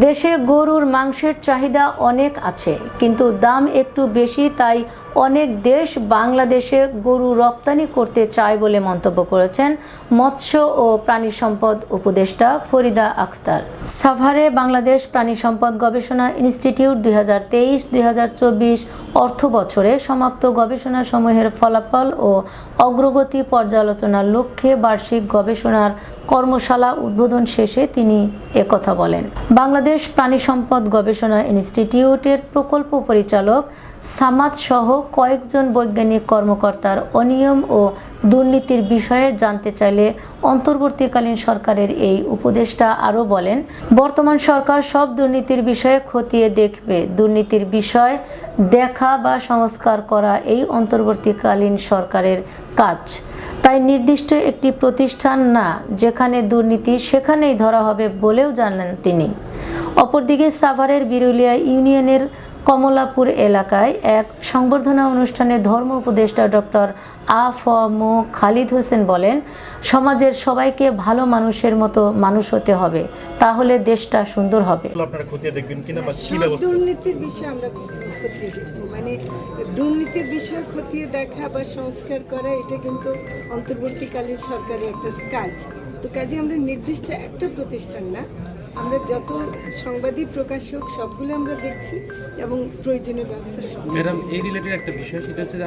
দেশে গরুর মাংসের চাহিদা অনেক আছে, কিন্তু দাম একটু বেশি, তাই অনেক দেশ বাংলাদেশে গরু রপ্তানি করতে চায় বলে মন্তব্য করেছেন মৎস্য ও প্রাণী সম্পদ উপদেষ্টা ফরিদা আখতার। সাভারে বাংলাদেশ প্রাণী সম্পদ গবেষণা ইনস্টিটিউট দুই হাজার তেইশ দুই হাজার চব্বিশ অর্থ বছরে সমাপ্ত গবেষণা সমূহের ফলাফল ও অগ্রগতি পর্যালোচনার লক্ষ্যে বার্ষিক গবেষণার কর্মশালা উদ্বোধন শেষে তিনি একথা বলেন। বাংলাদেশ প্রাণী সম্পদ গবেষণা ইনস্টিটিউটের প্রকল্প পরিচালক সামাদ সহ কয়েকজন বৈজ্ঞানিক কর্মকর্তার অনিয়ম ও দুর্নীতির বিষয়ে জানতে চাইলে অন্তর্বর্তীকালীন সরকারের এই উপদেষ্টা আরও বলেন, বর্তমান সরকার সব দুর্নীতির বিষয়ে খতিয়ে দেখবে। দুর্নীতির বিষয় দেখা বা সংস্কার করা এই অন্তর্বর্তীকালীন সরকারের কাজ। তাই নির্দিষ্ট একটি প্রতিষ্ঠান না, যেখানে দুর্নীতি সেখানেই ধরা হবে বলেও জানলেন তিনি। অপরদিকে সাভারের বিরুলিয়া ইউনিয়নের কমলাপুর এলাকায় এক সংবর্ধনা অনুষ্ঠানে ধর্ম উপদেষ্টা ডক্টর আ ফ মো খালিদ হোসেন বলেন সমাজের সবাইকে ভালো মানুষের মতো মানুষ হতে হবে তাহলে দেশটা সুন্দর হবে। আপনারা খতিয়ে দেখবেন কিনা বা কি ব্যবস্থা? দুর্নীতির বিষয়ে আমরা খতিয়ে দেখব। মানে দুর্নীতির বিষয় খতিয়ে দেখা বা সংস্কার করা এটা কিন্তু অন্তর্বর্তীকালীন সরকারের একটা কাজ। তো কাজে আমরা নির্দিষ্ট একটা প্রতিষ্ঠান না। আমরা যত সংবাদী প্রকাশক, সবগুলো আমরা দেখছি এবং প্রয়োজনীয় ব্যবস্থা ম্যাডাম, এই রিলেটেড একটা বিষয়, সেটা হচ্ছে যে